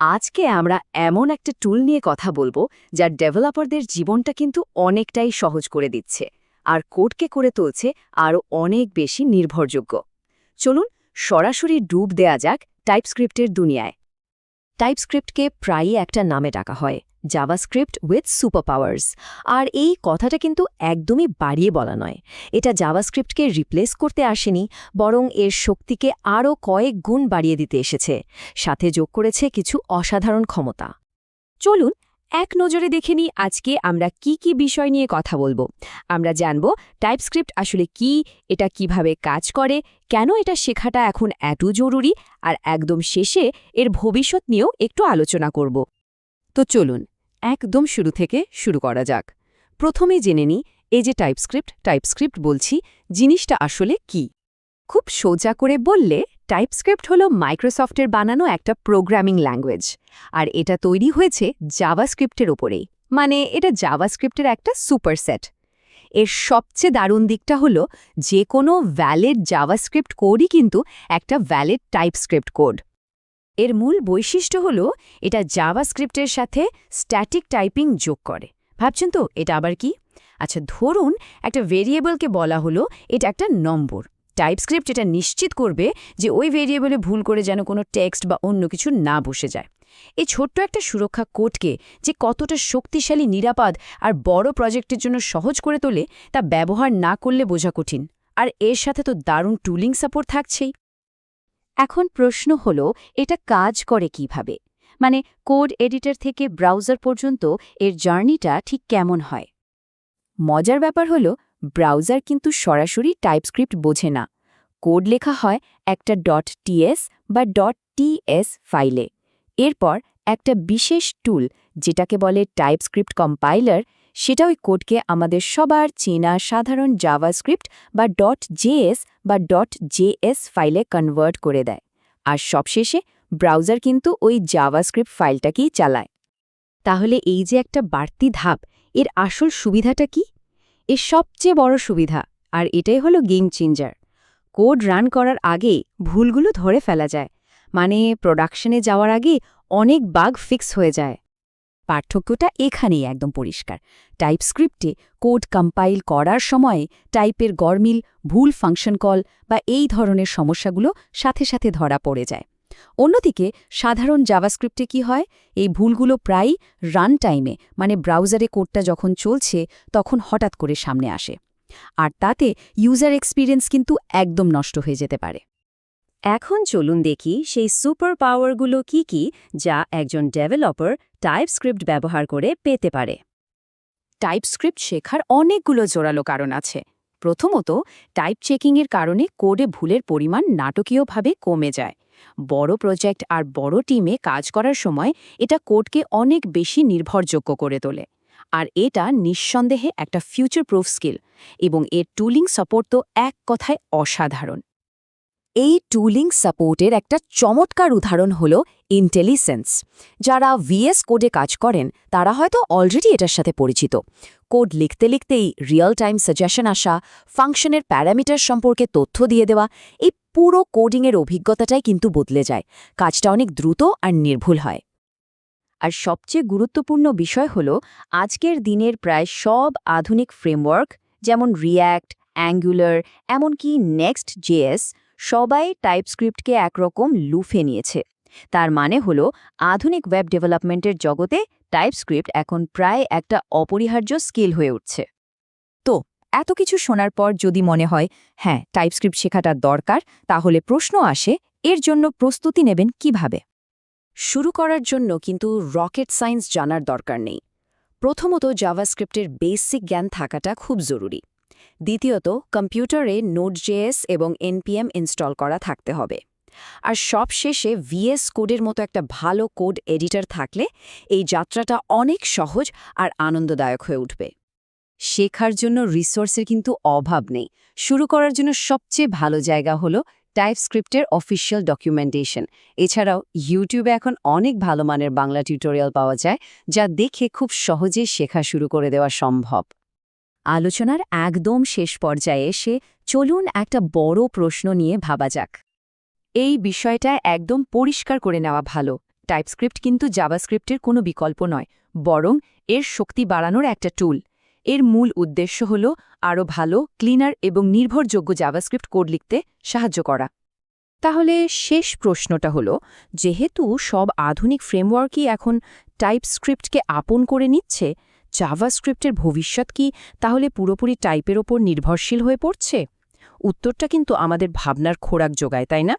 আজকে আমরা এমন একটা টুল নিয়ে কথা বলব যা ডেভেলপারদের জীবনটা কিন্তু অনেকটাই সহজ করে দিচ্ছে, আর কোডকে করে তুলছে আরও অনেক বেশি নির্ভরযোগ্য। চলুন, সরাসরি ডুব দেয়া যাক টাইপস্ক্রিপ্টের দুনিয়ায়। টাইপস্ক্রিপ্টকে প্রায়ই একটা নামে ডাকা হয়, জাভাস্ক্রিপ্ট উইথ সুপার পাওয়ার্স আর এই কথাটা কিন্তু একদমই বাড়িয়ে বলা নয়। এটা জাভাস্ক্রিপ্টকে রিপ্লেস করতে আসেনি, বরং এর শক্তিকে আরও কয়েক গুণ বাড়িয়ে দিতে এসেছে, সাথে যোগ করেছে কিছু অসাধারণ ক্ষমতা। চলুন এক নজরে দেখে নিই আজকে আমরা কি কি বিষয় নিয়ে কথা বলব। আমরা জানব টাইপস্ক্রিপ্ট আসলে কি, এটা কীভাবে কাজ করে, কেন এটা শেখাটা এখন এত জরুরি, আর একদম শেষে এর ভবিষ্যৎ নিয়েও একটু আলোচনা করব। তো চলুন, একদম শুরু থেকে শুরু করা যাক। প্রথমে জেনে নিই, এই যে টাইপস্ক্রিপ্ট টাইপস্ক্রিপ্ট বলছি, জিনিসটা আসলে কি? খুব সোজা করে বললে টাইপস্ক্রিপ্ট হলো মাইক্রোসফটের বানানো একটা প্রোগ্রামিং ল্যাঙ্গুয়েজ। আর এটা তৈরি হয়েছে জাভাস্ক্রিপ্টের ওপরেই মানে এটা জাভাস্ক্রিপ্টের একটা সুপারসেট। এর সবচেয়ে দারুণ দিকটা হলো যে কোনো ভ্যালিড জাভাস্ক্রিপ্ট কোডই কিন্তু একটা ভ্যালিড টাইপস্ক্রিপ্ট কোড। এর মূল বৈশিষ্ট্য হল এটা জাভাস্ক্রিপ্টের সাথে স্ট্যাটিক টাইপিং যোগ করে। ভাবছেন তো এটা আবার কি? আচ্ছা ধরুন একটা ভেরিয়েবলকে বলা হলো, এটা একটা নম্বর। টাইপস্ক্রিপ্ট এটা নিশ্চিত করবে যে ওই ভেরিয়েবলে ভুল করে যেন কোনো টেক্সট বা অন্য কিছু না বসে যায়। এই ছোট্ট একটা সুরক্ষা কোডকে যে কতটা শক্তিশালী, নিরাপদ আর বড় প্রজেক্টের জন্য সহজ করে তোলে, তা ব্যবহার না করলে বোঝা কঠিন। আর এর সাথে তো দারুণ টুলিং সাপোর্ট থাকছেই। এখন প্রশ্ন হল, এটা কাজ করে কীভাবে? মানে কোড এডিটর থেকে ব্রাউজার পর্যন্ত এর জার্নিটা ঠিক কেমন হয়? মজার ব্যাপার হল ব্রাউজার কিন্তু সরাসরি টাইপস্ক্রিপ্ট বোঝে না। কোড লেখা হয় একটা. ডট টিএস বা. ডট টিএস ফাইলে। এরপর একটা বিশেষ টুল যেটাকে বলে টাইপস্ক্রিপ্ট কম্পাইলার সেটা ওই কোডকে আমাদের সবার চেনা সাধারণ জাভাস্ক্রিপ্ট বা. ডট জেএস বা. ডট জেএস ফাইলে কনভার্ট করে দেয়। আর সবশেষে ব্রাউজার কিন্তু ওই জাভাস্ক্রিপ্ট ফাইলটাকেই চালায়। তাহলে এই যে একটা বাড়তি ধাপ, এর আসল সুবিধাটা কি? এর সবচেয়ে বড় সুবিধা, আর এটাই হলো গেম চেঞ্জার কোড রান করার আগে ভুলগুলো ধরে ফেলা যায় মানে প্রোডাকশনে যাওয়ার আগে অনেক বাগ ফিক্স হয়ে যায়। পার্থক্যটা এখানেই একদম পরিষ্কার। টাইপস্ক্রিপ্টে কোড কম্পাইল করার সময় টাইপের গরমিল ভুল ফাংশন কল বা এই ধরনের সমস্যাগুলো সাথে সাথে ধরা পড়ে যায়। অন্যদিকে, সাধারণ জাভাস্ক্রিপ্টে কি হয়? এই ভুলগুলো প্রায় রান টাইমে মানে ব্রাউজারে কোডটা যখন চলছে, তখন হঠাৎ করে সামনে আসে। আর তাতে ইউজার এক্সপিরিয়েন্স কিন্তু একদম নষ্ট হয়ে যেতে পারে। এখন চলুন দেখি সেই সুপার পাওয়ারগুলো কি কি, যা একজন ডেভেলপার টাইপস্ক্রিপ্ট ব্যবহার করে পেতে পারে। টাইপস্ক্রিপ্ট শেখার অনেকগুলো জোরালো কারণ আছে। প্রথমত, টাইপ চেকিংয়ের কারণে কোডে ভুলের পরিমাণ নাটকীয়ভাবে কমে যায়। বড় প্রজেক্ট আর বড় টিমে কাজ করার সময় এটা কোডকে অনেক বেশি নির্ভরযোগ্য করে তোলে। আর এটা নিঃসন্দেহে একটা ফিউচার প্রুফ স্কিল এবং এর টুলিং সাপোর্ট তো এক কথায় অসাধারণ। এই টুলিং সাপোর্টের একটা চমৎকার উদাহরণ হল ইন্টেলিসেন্স যারা ভিএস কোডে কাজ করেন, তারা হয়তো অলরেডি এটার সাথে পরিচিত। কোড লিখতে লিখতেই রিয়েল টাইম সাজেশন আসা, ফাংশনের প্যারামিটার সম্পর্কে তথ্য দিয়ে দেওয়া, এই পুরো কোডিংয়ের অভিজ্ঞতাটাই কিন্তু বদলে যায়। কাজটা অনেক দ্রুত আর নির্ভুল হয়। আর সবচেয়ে গুরুত্বপূর্ণ বিষয় হল, আজকের দিনের প্রায় সব আধুনিক ফ্রেমওয়ার্ক যেমন রিয়্যাক্ট অ্যাঙ্গুলার এমনকি নেক্সট জেএস সবাই টাইপস্ক্রিপ্টকে একরকম লুফে নিয়েছে। তার মানে হল, আধুনিক ওয়েব ডেভেলপমেন্টের জগতে টাইপস্ক্রিপ্ট এখন প্রায় একটা অপরিহার্য স্কিল হয়ে উঠছে। তো, এত কিছু শোনার পর যদি মনে হয় হ্যাঁ টাইপস্ক্রিপ্ট শেখাটা দরকার, তাহলে প্রশ্ন আসে, এর জন্য প্রস্তুতি নেবেন কীভাবে? শুরু করার জন্য কিন্তু রকেট সায়েন্স জানার দরকার নেই। প্রথমত জাভাস্ক্রিপ্টের বেসিক জ্ঞান থাকাটা খুব জরুরি। দ্বিতীয়ত, কম্পিউটারে নোটজেএস এবং এনপিএম ইনস্টল করা থাকতে হবে। আর সবশেষে ভিএস কোডের মতো একটা ভালো কোড এডিটর থাকলে এই যাত্রাটা অনেক সহজ আর আনন্দদায়ক হয়ে উঠবে। শেখার জন্য রিসোর্সের কিন্তু অভাব নেই। শুরু করার জন্য সবচেয়ে ভালো জায়গা হলো টাইপস্ক্রিপ্টের অফিসিয়াল ডকুমেন্টেশন এছাড়াও ইউটিউবে এখন অনেক ভালো মানের বাংলা টিউটোরিয়াল পাওয়া যায়, যা দেখে খুব সহজে শেখা শুরু করে দেওয়া সম্ভব। আলোচনার একদম শেষ পর্যায়ে এসে চলুন একটা বড় প্রশ্ন নিয়ে ভাবা যাক। এই বিষয়টা একদম পরিষ্কার করে নেওয়া ভালো। টাইপস্ক্রিপ্ট কিন্তু জাভাস্ক্রিপ্টের কোনো বিকল্প নয়, বরং এর শক্তি বাড়ানোর একটা টুল। এর মূল উদ্দেশ্য হল আরও ভালো, ক্লিনার এবং নির্ভরযোগ্য জাভাস্ক্রিপ্ট কোড লিখতে সাহায্য করা। তাহলে শেষ প্রশ্নটা হলো, যেহেতু সব আধুনিক ফ্রেমওয়ার্কই এখন টাইপস্ক্রিপ্টকে আপন করে নিচ্ছে জাভাস্ক্রিপ্টের ভবিষ্যৎ কি তাহলে পুরোপুরি টাইপের ওপর নির্ভরশীল হয়ে পড়ছে? উত্তরটা কিন্তু আমাদের ভাবনার খোরাক যোগায়, তাই না?